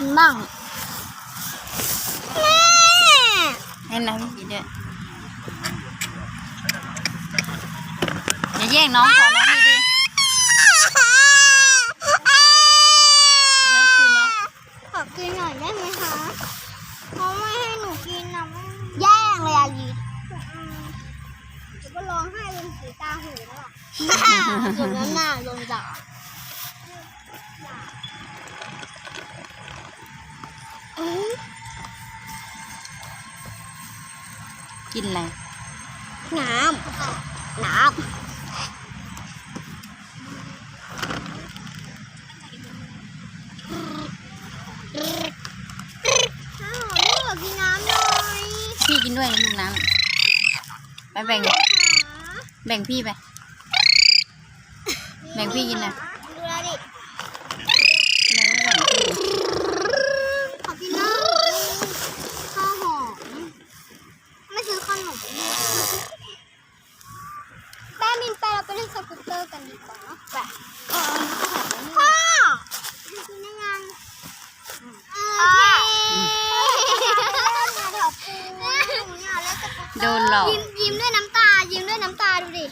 กินบ้างแม่ให้น้องพี่กินด้วยอย่าแย่งน้องขอน้องดีดีให้คืนน้องขอกินหน่อยได้ไหมคะเขาไม่ให้หนูกินนะแย่งเลยอาลีเดี๋ยวก็ร้องไห้เป็นสีตาหูแล้วล่ะจนนั้นน่ะโดนด่า กินอะไร น้ำ น้ำข้าวลูกกินน้ำหน่อยพี่กินด้วยลูกน้ำไปแบ่ง แบ่งพี่ไป แบ่งพี่กินหน่อยดูแลดิ ทำไมไม่แบ่งพี่ ขอกินน้ำข้าวหอม ไม่ซื้อขนมแป้มินไป เราไปเล่นสกูตเตอร์กันดีกว่าเนอะไปพ่อกินได้ยังเออโอเคโดนหลอกยิ้มยิ้มด้วยน้ำตา ยิ้มด้วยน้ำตาดูดิ